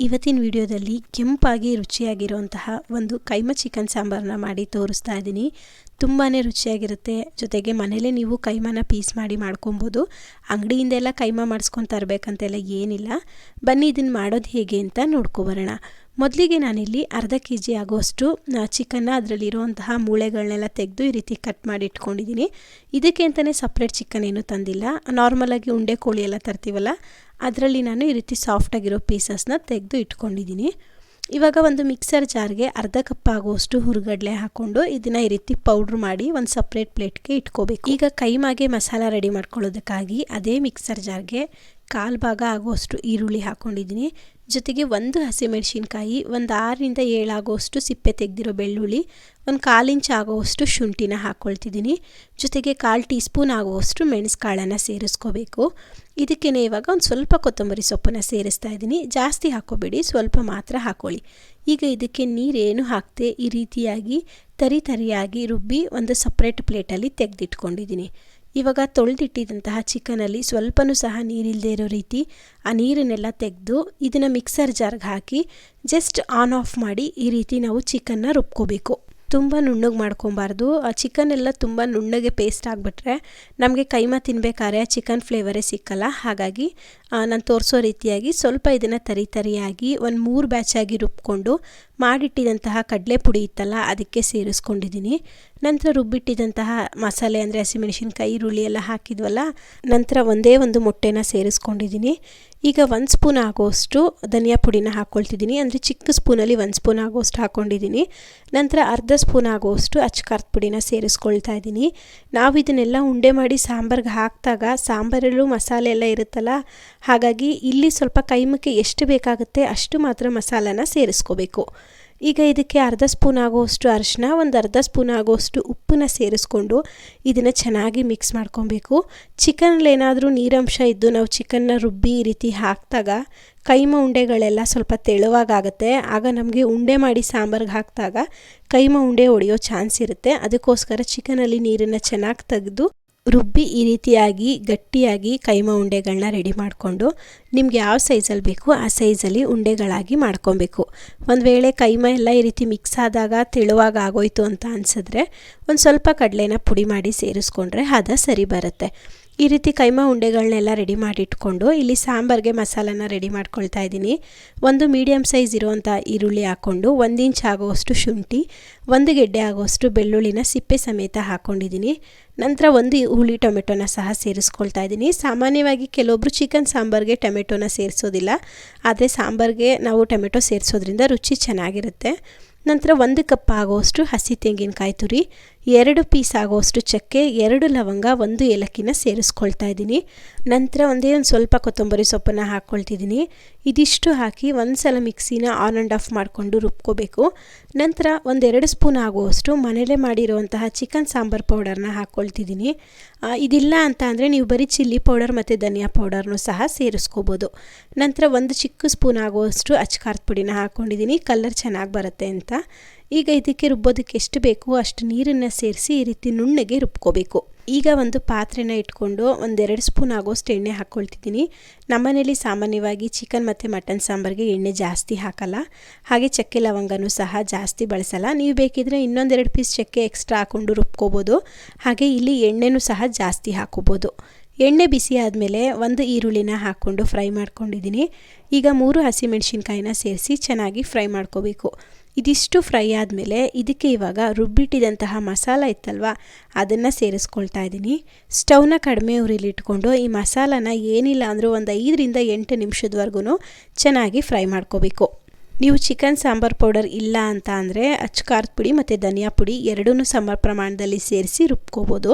ಇವತ್ತಿನ ವಿಡಿಯೋದಲ್ಲಿ ಕೆಂಪಾಗಿ ರುಚಿಯಾಗಿರುವಂತಹ ಒಂದು ಕೈಮ ಚಿಕನ್ ಸಾಂಬಾರನ್ನ ಮಾಡಿ ತೋರಿಸ್ತಾ ಇದ್ದೀನಿ. ತುಂಬಾ ರುಚಿಯಾಗಿರುತ್ತೆ. ಜೊತೆಗೆ ಮನೇಲೇ ನೀವು ಕೈಮಾನ ಪೀಸ್ ಮಾಡಿ ಮಾಡ್ಕೊಬೋದು. ಅಂಗಡಿಯಿಂದೆಲ್ಲ ಕೈಮ ಮಾಡಿಸ್ಕೊಂಡು ತರಬೇಕಂತೆಲ್ಲ ಏನಿಲ್ಲ. ಬನ್ನಿ ಇದನ್ನು ಮಾಡೋದು ಹೇಗೆ ಅಂತ ನೋಡ್ಕೊಬರೋಣ ಮೊದಲಿಗೆ ನಾನಿಲ್ಲಿ ಅರ್ಧ ಕೆ ಜಿ ಆಗುವಷ್ಟು ಚಿಕನ್ನ ಅದರಲ್ಲಿರುವಂತಹ ಮೂಳೆಗಳನ್ನೆಲ್ಲ ತೆಗೆದು ಈ ರೀತಿ ಕಟ್ ಮಾಡಿ ಇಟ್ಕೊಂಡಿದ್ದೀನಿ. ಇದಕ್ಕೆ ಅಂತಲೇ ಸಪ್ರೇಟ್ ಚಿಕನ್ ಏನು ತಂದಿಲ್ಲ. ನಾರ್ಮಲಾಗಿ ಉಂಡೆ ಕೋಳಿ ಎಲ್ಲ ತರ್ತೀವಲ್ಲ, ಅದರಲ್ಲಿ ನಾನು ಈ ರೀತಿ ಸಾಫ್ಟಾಗಿರೋ ಪೀಸಸ್ನ ತೆಗೆದು ಇಟ್ಕೊಂಡಿದ್ದೀನಿ. ಇವಾಗ ಒಂದು ಮಿಕ್ಸರ್ ಜಾರ್ಗೆ ಅರ್ಧ ಕಪ್ ಆಗುವಷ್ಟು ಹುರುಗಡ್ಲೆ ಹಾಕ್ಕೊಂಡು ಇದನ್ನು ಈ ರೀತಿ ಪೌಡ್ರ್ ಮಾಡಿ ಒಂದು ಸಪ್ರೇಟ್ ಪ್ಲೇಟ್ಗೆ ಇಟ್ಕೋಬೇಕು. ಈಗ ಕೈಮಾಗೆ ಮಸಾಲ ರೆಡಿ ಮಾಡ್ಕೊಳ್ಳೋದಕ್ಕಾಗಿ ಅದೇ ಮಿಕ್ಸರ್ ಜಾರ್ಗೆ ಕಾಲು ಭಾಗ ಆಗುವಷ್ಟು ಈರುಳ್ಳಿ ಹಾಕ್ಕೊಂಡಿದ್ದೀನಿ ಜೊತೆಗೆ ಒಂದು ಹಸಿಮೆಣಸಿನ್ಕಾಯಿ, ಒಂದು ಆರರಿಂದ ಏಳಾಗುವಷ್ಟು ಸಿಪ್ಪೆ ತೆಗೆದಿರೋ ಬೆಳ್ಳುಳ್ಳಿ, ಒಂದು ಕಾಲು ಇಂಚು ಆಗುವಷ್ಟು ಶುಂಠಿನ ಹಾಕ್ಕೊಳ್ತಿದ್ದೀನಿ ಜೊತೆಗೆ ಕಾಲು ಟೀ ಸ್ಪೂನ್ ಆಗುವಷ್ಟು ಮೆಣಸುಕಾಳನ್ನು ಸೇರಿಸ್ಕೋಬೇಕು. ಇದಕ್ಕೇ ಇವಾಗ ಒಂದು ಸ್ವಲ್ಪ ಕೊತ್ತಂಬರಿ ಸೊಪ್ಪನ್ನು ಸೇರಿಸ್ತಾ ಇದ್ದೀನಿ. ಜಾಸ್ತಿ ಹಾಕೋಬೇಡಿ, ಸ್ವಲ್ಪ ಮಾತ್ರ ಹಾಕ್ಕೊಳ್ಳಿ ಈಗ ಇದಕ್ಕೆ ನೀರೇನು ಹಾಕ್ತೆ ಈ ರೀತಿಯಾಗಿ ತರಿ ತರಿಯಾಗಿ ರುಬ್ಬಿ ಒಂದು ಸಪ್ರೇಟ್ ಪ್ಲೇಟಲ್ಲಿ ತೆಗೆದಿಟ್ಕೊಂಡಿದ್ದೀನಿ. ಇವಾಗ ತೊಳೆದಿಟ್ಟಿದ್ದಂತಹ ಚಿಕನಲ್ಲಿ ಸ್ವಲ್ಪನೂ ಸಹ ನೀರಿಲ್ಲದೆ ಇರೋ ರೀತಿ ಆ ನೀರನ್ನೆಲ್ಲ ತೆಗೆದು ಇದನ್ನು ಮಿಕ್ಸರ್ ಜಾರ್ಗೆ ಹಾಕಿ ಜಸ್ಟ್ ಆನ್ ಆಫ್ ಮಾಡಿ ಈ ರೀತಿ ನಾವು ಚಿಕನ್ನ ರುಬ್ಕೋಬೇಕು. ತುಂಬ ನುಣ್ಣಗೆ ಮಾಡ್ಕೊಬಾರ್ದು. ಆ ಚಿಕನ್ ಎಲ್ಲ ತುಂಬ ನುಣ್ಣಗೆ ಪೇಸ್ಟ್ ಆಗಿಬಿಟ್ರೆ ನಮಗೆ ಕೈಮ ತಿನ್ಬೇಕಾದ್ರೆ ಚಿಕನ್ ಫ್ಲೇವರೇ ಸಿಕ್ಕಲ್ಲ. ಹಾಗಾಗಿ ನಾನು ತೋರಿಸೋ ರೀತಿಯಾಗಿ ಸ್ವಲ್ಪ ಇದನ್ನು ತರಿ ತರಿಯಾಗಿ ಒಂದು ಮೂರು ಬ್ಯಾಚಾಗಿ ರುಬ್ಕೊಂಡು ಮಾಡಿಟ್ಟಿದಂತಹ ಕಡಲೆ ಪುಡಿ ಇತ್ತಲ್ಲ, ಅದಕ್ಕೆ ಸೇರಿಸ್ಕೊಂಡಿದ್ದೀನಿ ನಂತರ ರುಬ್ಬಿಟ್ಟಿದ್ದಂತಹ ಮಸಾಲೆ ಅಂದರೆ ಹಸಿಮೆಣಸಿನ್ಕಾಯಿ ಈರುಳ್ಳಿ ಎಲ್ಲ ಹಾಕಿದ್ವಲ್ಲ, ನಂತರ ಒಂದೇ ಒಂದು ಮೊಟ್ಟೆನ ಸೇರಿಸ್ಕೊಂಡಿದ್ದೀನಿ. ಈಗ ಒಂದು ಸ್ಪೂನ್ ಆಗೋಷ್ಟು ಧನಿಯಾ ಪುಡಿನ ಹಾಕ್ಕೊಳ್ತಿದ್ದೀನಿ ಅಂದರೆ ಚಿಕ್ಕ ಸ್ಪೂನಲ್ಲಿ ಒಂದು ಸ್ಪೂನ್ ಆಗೋಷ್ಟು ಹಾಕ್ಕೊಂಡಿದ್ದೀನಿ ನಂತರ ಅರ್ಧ ಸ್ಪೂನ್ ಆಗೋಷ್ಟು ಅಚ್ಕಾರದ ಪುಡಿನ ಸೇರಿಸ್ಕೊಳ್ತಾ ಇದ್ದೀನಿ. ನಾವು ಇದನ್ನೆಲ್ಲ ಉಂಡೆ ಮಾಡಿ ಸಾಂಬಾರ್ಗೆ ಹಾಕಿದಾಗ ಸಾಂಬಾರಲ್ಲೂ ಮಸಾಲೆ ಎಲ್ಲ ಇರುತ್ತಲ್ಲ, ಹಾಗಾಗಿ ಇಲ್ಲಿ ಸ್ವಲ್ಪ ಕೈಮಕ್ಕೆ ಎಷ್ಟು ಬೇಕಾಗುತ್ತೆ ಅಷ್ಟು ಮಾತ್ರ ಮಸಾಲಾನ ಸೇರಿಸ್ಕೋಬೇಕು. ಈಗ ಇದಕ್ಕೆ ಅರ್ಧ ಸ್ಪೂನ್ ಆಗೋಷ್ಟು ಅರಿಶಿನ ಒಂದು ಅರ್ಧ ಸ್ಪೂನ್ ಆಗೋಷ್ಟು ಉಪ್ಪನ್ನ ಸೇರಿಸ್ಕೊಂಡು ಇದನ್ನು ಚೆನ್ನಾಗಿ ಮಿಕ್ಸ್ ಮಾಡ್ಕೊಬೇಕು. ಚಿಕನ್ಲೇನಾದರೂ ನೀರಂಶ ಇದ್ದು ನಾವು ಚಿಕನ್ನ ರುಬ್ಬಿ ಈ ರೀತಿ ಹಾಕಿದಾಗ ಕೈಮ ಉಂಡೆಗಳೆಲ್ಲ ಸ್ವಲ್ಪ ತೆಳುವಾಗುತ್ತೆ ಆಗ ನಮಗೆ ಉಂಡೆ ಮಾಡಿ ಸಾಂಬಾರ್ಗೆ ಹಾಕಿದಾಗ ಕೈಮ ಉಂಡೆ ಒಡೆಯೋ ಚಾನ್ಸ್ ಇರುತ್ತೆ. ಅದಕ್ಕೋಸ್ಕರ ಚಿಕನಲ್ಲಿ ನೀರನ್ನು ಚೆನ್ನಾಗಿ ತೆಗೆದು ರುಬ್ಬಿ ಈ ರೀತಿಯಾಗಿ, ಗಟ್ಟಿಯಾಗಿ ಕೈಮ ಉಂಡೆಗಳನ್ನ ರೆಡಿ ಮಾಡಿಕೊಂಡು, ನಿಮ್ಗೆ ಯಾವ ಸೈಜಲ್ಲಿ ಬೇಕು ಆ ಸೈಜಲ್ಲಿ ಉಂಡೆಗಳಾಗಿ ಮಾಡ್ಕೊಬೇಕು. ಒಂದು ವೇಳೆ ಕೈಮ ಎಲ್ಲ ಈ ರೀತಿ ಮಿಕ್ಸ್ ಆದಾಗ, ತೆಳುವಾಗ ಆಗೋಯ್ತು ಅಂತ ಅನಿಸಿದ್ರೆ, ಒಂದು ಸ್ವಲ್ಪ ಕಡಲೆನ ಪುಡಿ ಮಾಡಿ ಸೇರಿಸ್ಕೊಂಡ್ರೆ ಹದ ಸರಿ ಬರುತ್ತೆ. ಈ ರೀತಿ ಕೈಮ ಉಂಡೆಗಳನ್ನೆಲ್ಲ ರೆಡಿ ಮಾಡಿ ಇಟ್ಕೊಂಡು ಇಲ್ಲಿ ಸಾಂಬಾರಿಗೆ ಮಸಾಲನ ರೆಡಿ ಮಾಡ್ಕೊಳ್ತಾ ಇದ್ದೀನಿ. ಒಂದು ಮೀಡಿಯಮ್ ಸೈಜ್ ಇರುವಂಥ ಈರುಳ್ಳಿ ಹಾಕ್ಕೊಂಡು ಒಂದು ಇಂಚ್ ಆಗುವಷ್ಟು ಶುಂಠಿ, ಒಂದು ಗೆಡ್ಡೆ ಆಗುವಷ್ಟು ಬೆಳ್ಳುಳ್ಳಿನ ಸಿಪ್ಪೆ ಸಮೇತ ಹಾಕ್ಕೊಂಡಿದ್ದೀನಿ ನಂತರ ಒಂದು ಹುಳಿ ಟೊಮೆಟೊನ ಸಹ ಸೇರಿಸ್ಕೊಳ್ತಾ ಇದ್ದೀನಿ. ಸಾಮಾನ್ಯವಾಗಿ ಕೆಲವೊಬ್ಬರು ಚಿಕನ್ ಸಾಂಬಾರಿಗೆ ಟೊಮೆಟೊನ ಸೇರಿಸೋದಿಲ್ಲ. ಆದರೆ ಸಾಂಬಾರಿಗೆ ನಾವು ಟೊಮೆಟೊ ಸೇರಿಸೋದ್ರಿಂದ ರುಚಿ ಚೆನ್ನಾಗಿರುತ್ತೆ. ನಂತರ ಒಂದು ಕಪ್ ಆಗುವಷ್ಟು ಹಸಿ ತೆಂಗಿನಕಾಯಿ ತುರಿ, ಎರಡು ಪೀಸ್ ಆಗುವಷ್ಟು ಚಕ್ಕೆ, ಎರಡು ಲವಂಗ, ಒಂದು ಏಲಕ್ಕಿನ ಸೇರಿಸ್ಕೊಳ್ತಾ ಇದ್ದೀನಿ. ನಂತರ ಒಂದೇ ಒಂದು ಸ್ವಲ್ಪ ಕೊತ್ತಂಬರಿ ಸೊಪ್ಪನ್ನು ಹಾಕ್ಕೊಳ್ತಿದ್ದೀನಿ. ಇದಿಷ್ಟು ಹಾಕಿ ಒಂದು ಸಲ ಮಿಕ್ಸಿನ ಆನ್ ಆ್ಯಂಡ್ ಆಫ್ ಮಾಡಿಕೊಂಡು ರುಬ್ಕೋಬೇಕು. ನಂತರ ಒಂದೆರಡು ಸ್ಪೂನ್ ಆಗುವಷ್ಟು ಮನೇಲೇ ಮಾಡಿರುವಂತಹ ಚಿಕನ್ ಸಾಂಬಾರ್ ಪೌಡರ್ನ ಹಾಕ್ಕೊಳ್ತಿದ್ದೀನಿ. ಇದಿಲ್ಲ ಅಂತ ಅಂದರೆ ನೀವು ಬರೀ ಚಿಲ್ಲಿ ಪೌಡರ್ ಮತ್ತು ಧನಿಯಾ ಪೌಡರ್ನು ಸಹ ಸೇರಿಸ್ಕೋಬೋದು. ನಂತರ ಒಂದು ಚಿಕ್ಕ ಸ್ಪೂನ್ ಆಗುವಷ್ಟು ಅಚ್ಕಾರದ ಪುಡಿನ ಹಾಕ್ಕೊಂಡಿದ್ದೀನಿ. ಕಲರ್ ಚೆನ್ನಾಗಿ ಬರುತ್ತೆ ಅಂತ. ಈಗ ಇದಕ್ಕೆ ರುಬ್ಬೋದಕ್ಕೆ ಎಷ್ಟು ಬೇಕು ಅಷ್ಟು ನೀರನ್ನು ಸೇರಿಸಿ ಈ ರೀತಿ ನುಣ್ಣಗೆ ರುಬ್ಕೋಬೇಕು. ಈಗ ಒಂದು ಪಾತ್ರೆನ ಇಟ್ಕೊಂಡು ಒಂದೆರಡು ಸ್ಪೂನ್ ಆಗೋಷ್ಟು ಎಣ್ಣೆ ಹಾಕ್ಕೊಳ್ತಿದ್ದೀನಿ ನಮ್ಮನೇಲಿ ಸಾಮಾನ್ಯವಾಗಿ ಚಿಕನ್ ಮತ್ತು ಮಟನ್ ಸಾಂಬಾರಿಗೆ ಎಣ್ಣೆ ಜಾಸ್ತಿ ಹಾಕಲ್ಲ. ಹಾಗೆ ಚಕ್ಕೆ ಲವಂಗನೂ ಸಹ ಜಾಸ್ತಿ ಬಳಸಲ್ಲ. ನೀವು ಬೇಕಿದ್ರೆ ಇನ್ನೊಂದೆರಡು ಪೀಸ್ ಚಕ್ಕೆ ಎಕ್ಸ್ಟ್ರಾ ಹಾಕ್ಕೊಂಡು ರುಬ್ಕೋಬೋದು. ಹಾಗೆ ಇಲ್ಲಿ ಎಣ್ಣೆನೂ ಸಹ ಜಾಸ್ತಿ ಹಾಕೋಬೋದು. ಎಣ್ಣೆ ಬಿಸಿ ಆದಮೇಲೆ ಒಂದು ಈರುಳ್ಳಿನ ಹಾಕ್ಕೊಂಡು ಫ್ರೈ ಮಾಡ್ಕೊಂಡಿದ್ದೀನಿ. ಈಗ ಮೂರು ಹಸಿಮೆಣ್ಸಿನ್ಕಾಯಿನ ಸೇರಿಸಿ ಚೆನ್ನಾಗಿ ಫ್ರೈ ಮಾಡ್ಕೋಬೇಕು. ಇದಿಷ್ಟು ಫ್ರೈ ಆದಮೇಲೆ ಇದಕ್ಕೆ ಇವಾಗ ರುಬ್ಬಿಟ್ಟಿದಂತಹ ಮಸಾಲ ಇತ್ತಲ್ವ, ಅದನ್ನು ಸೇರಿಸ್ಕೊಳ್ತಾ ಇದ್ದೀನಿ. ಸ್ಟವ್ನ ಕಡಿಮೆ ಉರಿಲಿಟ್ಕೊಂಡು ಈ ಮಸಾಲಾನ ಏನಿಲ್ಲ ಅಂದರೂ ಒಂದು ಐದರಿಂದ ಎಂಟು ನಿಮಿಷದವರೆಗೂ ಚೆನ್ನಾಗಿ ಫ್ರೈ ಮಾಡ್ಕೋಬೇಕು. ನೀವು ಚಿಕನ್ ಸಾಂಬಾರ್ ಪೌಡರ್ ಇಲ್ಲ ಅಂತ ಅಂದರೆ ಅಚ್ಕಾರದ ಪುಡಿ ಮತ್ತು ಧನಿಯಾ ಪುಡಿ ಎರಡೂ ಸಮ ಪ್ರಮಾಣದಲ್ಲಿ ಸೇರಿಸಿ ರುಬ್ಕೋಬೋದು.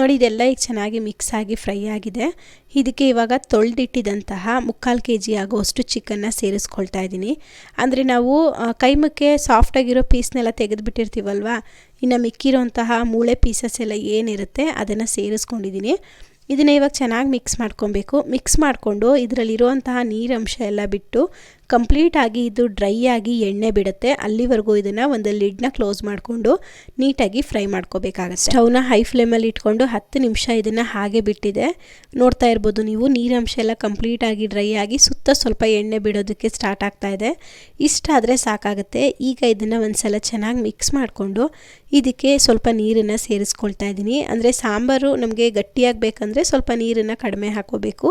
ನೋಡಿ, ಇದೆಲ್ಲ ಈಗ ಚೆನ್ನಾಗಿ ಮಿಕ್ಸ್ ಆಗಿ ಫ್ರೈ ಆಗಿದೆ. ಇದಕ್ಕೆ ಇವಾಗ ತೊಳೆದಿಟ್ಟಿದಂತಹ ಮುಕ್ಕಾಲು ಕೆ ಜಿ ಆಗೋಷ್ಟು ಚಿಕನ್ನ ಸೇರಿಸ್ಕೊಳ್ತಾ ಇದ್ದೀನಿ. ಅಂದರೆ ನಾವು ಕೈಮಕ್ಕೆ ಸಾಫ್ಟಾಗಿರೋ ಪೀಸ್ನೆಲ್ಲ ತೆಗೆದುಬಿಟ್ಟಿರ್ತೀವಲ್ವ? ಇನ್ನು ಮಿಕ್ಕಿರೋಂತಹ ಮೂಳೆ ಪೀಸಸ್ ಎಲ್ಲ ಏನಿರುತ್ತೆ ಅದನ್ನು ಸೇರಿಸ್ಕೊಂಡಿದ್ದೀನಿ. ಇದನ್ನು ಇವಾಗ ಚೆನ್ನಾಗಿ ಮಿಕ್ಸ್ ಮಾಡ್ಕೊಬೇಕು. ಮಿಕ್ಸ್ ಮಾಡಿಕೊಂಡು ಇದರಲ್ಲಿರುವಂತಹ ನೀರಂಶ ಎಲ್ಲ ಬಿಟ್ಟು ಕಂಪ್ಲೀಟಾಗಿ ಇದು ಡ್ರೈ ಆಗಿ ಎಣ್ಣೆ ಬಿಡುತ್ತೆ. ಅಲ್ಲಿವರೆಗೂ ಇದನ್ನು ಒಂದು ಲಿಡ್ನ ಕ್ಲೋಸ್ ಮಾಡಿಕೊಂಡು ನೀಟಾಗಿ ಫ್ರೈ ಮಾಡ್ಕೋಬೇಕಾಗತ್ತೆ. ಸ್ಟವ್ನ ಹೈ ಫ್ಲೇಮಲ್ಲಿ ಇಟ್ಕೊಂಡು ಹತ್ತು ನಿಮಿಷ ಇದನ್ನು ಹಾಗೆ ಬಿಟ್ಟಿದೆ. ನೋಡ್ತಾ ಇರ್ಬೋದು ನೀವು, ನೀರಂಶ ಎಲ್ಲ ಕಂಪ್ಲೀಟಾಗಿ ಡ್ರೈ ಆಗಿ ಸುತ್ತ ಸ್ವಲ್ಪ ಎಣ್ಣೆ ಬಿಡೋದಕ್ಕೆ ಸ್ಟಾರ್ಟ್ ಆಗ್ತಾ ಇದೆ. ಇಷ್ಟಾದರೆ ಸಾಕಾಗುತ್ತೆ. ಈಗ ಇದನ್ನು ಒಂದ್ಸಲ ಚೆನ್ನಾಗಿ ಮಿಕ್ಸ್ ಮಾಡಿಕೊಂಡು ಇದಕ್ಕೆ ಸ್ವಲ್ಪ ನೀರನ್ನು ಸೇರಿಸ್ಕೊಳ್ತಾ ಇದ್ದೀನಿ ಅಂದರೆ ಸಾಂಬಾರು ನಮಗೆ ಗಟ್ಟಿಯಾಗಬೇಕಂದ್ರೆ ಸ್ವಲ್ಪ ನೀರನ್ನು ಕಡಿಮೆ ಹಾಕೋಬೇಕು.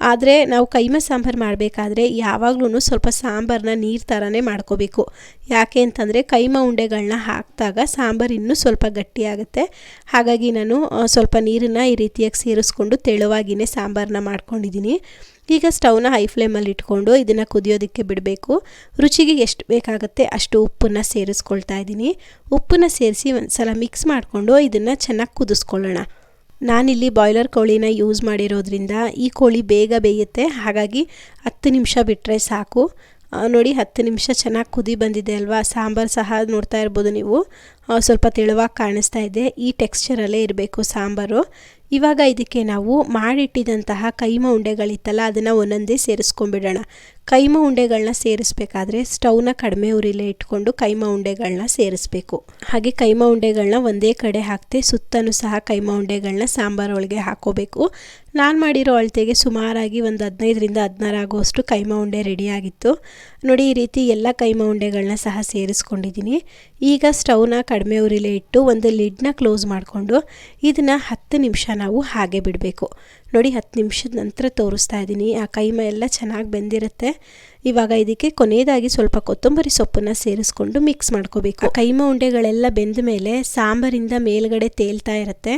ಆದರೆ ನಾವು ಕೈಮ ಸಾಂಬಾರು ಮಾಡಬೇಕಾದ್ರೆ ಯಾವಾಗಲೂ ಸ್ವಲ್ಪ ಸಾಂಬಾರನ್ನ ನೀರು ಥರನೇ ಮಾಡ್ಕೋಬೇಕು. ಯಾಕೆ ಅಂತಂದರೆ ಕೈಮ ಉಂಡೆಗಳನ್ನ ಹಾಕಿದಾಗ ಸಾಂಬಾರು ಇನ್ನೂ ಸ್ವಲ್ಪ ಗಟ್ಟಿಯಾಗುತ್ತೆ. ಹಾಗಾಗಿ ನಾನು ಸ್ವಲ್ಪ ನೀರನ್ನು ಈ ರೀತಿಯಾಗಿ ಸೇರಿಸ್ಕೊಂಡು ತೆಳುವಾಗಿಯೇ ಸಾಂಬಾರನ್ನ ಮಾಡ್ಕೊಂಡಿದ್ದೀನಿ. ಈಗ ಸ್ಟವ್ನ ಹೈ ಫ್ಲೇಮಲ್ಲಿ ಇಟ್ಕೊಂಡು ಇದನ್ನು ಕುದಿಯೋದಕ್ಕೆ ಬಿಡಬೇಕು. ರುಚಿಗೆ ಎಷ್ಟು ಬೇಕಾಗುತ್ತೆ ಅಷ್ಟು ಉಪ್ಪನ್ನು ಸೇರಿಸ್ಕೊಳ್ತಾ ಇದ್ದೀನಿ. ಉಪ್ಪನ್ನು ಸೇರಿಸಿ ಒಂದು ಸಲ ಮಿಕ್ಸ್ ಮಾಡಿಕೊಂಡು ಇದನ್ನು ಚೆನ್ನಾಗಿ ಕುದಿಸ್ಕೊಳ್ಳೋಣ. ನಾನಿಲ್ಲಿ ಬಾಯ್ಲರ್ ಕೋಳಿನ ಯೂಸ್ ಮಾಡಿರೋದ್ರಿಂದ ಈ ಕೋಳಿ ಬೇಗ ಬೇಯುತ್ತೆ. ಹಾಗಾಗಿ ಹತ್ತು ನಿಮಿಷ ಬಿಟ್ಟರೆ ಸಾಕು. ನೋಡಿ ಹತ್ತು ನಿಮಿಷ ಚೆನ್ನಾಗಿ ಕುದಿ ಬಂದಿದೆ ಅಲ್ವಾ? ಸಾಂಬಾರು ಸಹ ನೋಡ್ತಾ ಇರ್ಬೋದು ನೀವು. ಸ್ವಲ್ಪ ತೆಳುವಾಗಿ ಕಾಣಿಸ್ತಾ ಇದೆ. ಈ ಟೆಕ್ಸ್ಚರಲ್ಲೇ ಇರಬೇಕು ಸಾಂಬಾರು. ಇವಾಗ ಇದಕ್ಕೆ ನಾವು ಮಾಡಿಟ್ಟಿದಂತಹ ಕೈಮ ಉಂಡೆಗಳಿತ್ತಲ್ಲ, ಅದನ್ನು ಒಂದೊಂದೇ ಸೇರಿಸ್ಕೊಂಡ್ಬಿಡೋಣ. ಕೈಮ ಉಂಡೆಗಳನ್ನ ಸೇರಿಸ್ಬೇಕಾದ್ರೆ ಸ್ಟೌವ್ನ ಕಡಿಮೆ ಉರಿಲೇ ಇಟ್ಕೊಂಡು ಕೈಮ ಉಂಡೆಗಳನ್ನ ಸೇರಿಸ್ಬೇಕು. ಹಾಗೆ ಕೈಮ ಉಂಡೆಗಳನ್ನ ಒಂದೇ ಕಡೆ ಹಾಕ್ತೆ ಸುತ್ತಲೂ ಸಹ ಕೈಮ ಉಂಡೆಗಳನ್ನ ಸಾಂಬಾರೊಳಗೆ ಹಾಕೋಬೇಕು. ನಾನು ಮಾಡಿರೋ ಅಳತೆಗೆ ಸುಮಾರಾಗಿ ಒಂದು ಹದಿನೈದರಿಂದ ಹದಿನಾರು ಆಗುವಷ್ಟು ಕೈಮ ಉಂಡೆ ರೆಡಿಯಾಗಿತ್ತು ನೋಡಿ, ಈ ರೀತಿ ಎಲ್ಲ ಕೈಮ ಉಂಡೆಗಳನ್ನ ಸಹ ಸೇರಿಸ್ಕೊಂಡಿದ್ದೀನಿ ಈಗ ಸ್ಟೌವ್ನ ಕಡಿಮೆ ಉರಿಲೇ ಇಟ್ಟು ಒಂದು ಲಿಡ್ನ ಕ್ಲೋಸ್ ಮಾಡಿಕೊಂಡು ಇದನ್ನು ಹತ್ತು ನಿಮಿಷ ನಾವು ಹಾಗೆ ಬಿಡಬೇಕು. ನೋಡಿ ಹತ್ತು ನಿಮಿಷದ ನಂತರ ತೋರಿಸ್ತಾ ಇದ್ದೀನಿ. ಆ ಕೈಮ ಎಲ್ಲ ಚೆನ್ನಾಗಿ ಬೆಂದಿರುತ್ತೆ. ಇವಾಗ ಇದಕ್ಕೆ ಕೊನೆಯದಾಗಿ ಸ್ವಲ್ಪ ಕೊತ್ತಂಬರಿ ಸೊಪ್ಪನ್ನು ಸೇರಿಸ್ಕೊಂಡು ಮಿಕ್ಸ್ ಮಾಡ್ಕೋಬೇಕು. ಕೈಮ ಉಂಡೆಗಳೆಲ್ಲ ಬೆಂದ ಮೇಲೆ ಸಾಂಬಾರಿಂದ ಮೇಲ್ಗಡೆ ತೇಲ್ತಾ ಇರುತ್ತೆ.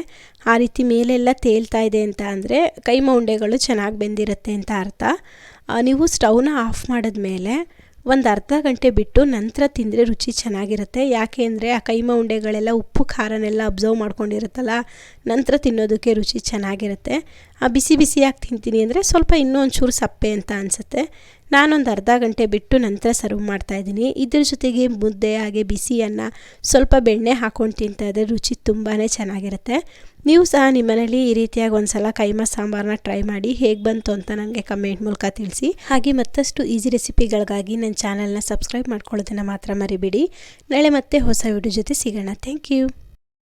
ಆ ರೀತಿ ಮೇಲೆಲ್ಲ ತೇಲ್ತಾ ಇದೆ ಅಂತ ಅಂದರೆ ಕೈಮ ಉಂಡೆಗಳು ಚೆನ್ನಾಗಿ ಬೆಂದಿರುತ್ತೆ ಅಂತ ಅರ್ಥ. ನೀವು ಸ್ಟವ್ನ ಆಫ್ ಮಾಡಿದ್ಮೇಲೆ ಒಂದು ಅರ್ಧ ಗಂಟೆ ಬಿಟ್ಟು ನಂತರ ತಿಂದರೆ ರುಚಿ ಚೆನ್ನಾಗಿರುತ್ತೆ. ಯಾಕೆ ಅಂದರೆ ಆ ಕೈಮ ಉಂಡೆಗಳೆಲ್ಲ ಉಪ್ಪು ಖಾರನೆಲ್ಲ ಅಬ್ಸರ್ವ್ ಮಾಡ್ಕೊಂಡಿರುತ್ತಲ್ಲ ನಂತರ ತಿನ್ನೋದಕ್ಕೆ ರುಚಿ ಚೆನ್ನಾಗಿರುತ್ತೆ. ಬಿಸಿ ಬಿಸಿಯಾಗಿ ತಿಂತೀನಿ ಅಂದರೆ ಸ್ವಲ್ಪ ಇನ್ನೂ ಒಂಚೂರು ಸಪ್ಪೆ ಅಂತ ಅನಿಸುತ್ತೆ. ನಾನೊಂದು ಅರ್ಧ ಗಂಟೆ ಬಿಟ್ಟು ನಂತರ ಸರ್ವ್ ಮಾಡ್ತಾಯಿದ್ದೀನಿ ಇದ್ರ ಜೊತೆಗೆ ಮುದ್ದೆ, ಹಾಗೆ ಬಿಸಿಯನ್ನು ಸ್ವಲ್ಪ ಬೆಣ್ಣೆ ಹಾಕ್ಕೊಂಡು ತಿಂತಾಯಿದ್ರೆ ರುಚಿ ತುಂಬಾ ಚೆನ್ನಾಗಿರುತ್ತೆ. ನೀವು ಸಹ ನಿಮ್ಮನೇಲಿ ಈ ರೀತಿಯಾಗಿ ಒಂದು ಸಲ ಸಾಂಬಾರ್ನ ಸಾಂಬಾರನ್ನ ಟ್ರೈ ಮಾಡಿ ಹೇಗೆ ಬಂತು ಅಂತ ನನಗೆ ಕಮೆಂಟ್ ಮೂಲಕ ತಿಳಿಸಿ. ಹಾಗೆ ಮತ್ತಷ್ಟು ಈಸಿ ರೆಸಿಪಿಗಳಿಗಾಗಿ ನನ್ನ ಚಾನಲ್ನ ಸಬ್ಸ್ಕ್ರೈಬ್ ಮಾಡ್ಕೊಳ್ಳೋದನ್ನು ಮಾತ್ರ ಮರಿಬೇಡಿ. ನಾಳೆ ಮತ್ತೆ ಹೊಸ ವಿಡಿಯೋ ಜೊತೆ ಸಿಗೋಣ. Thank you.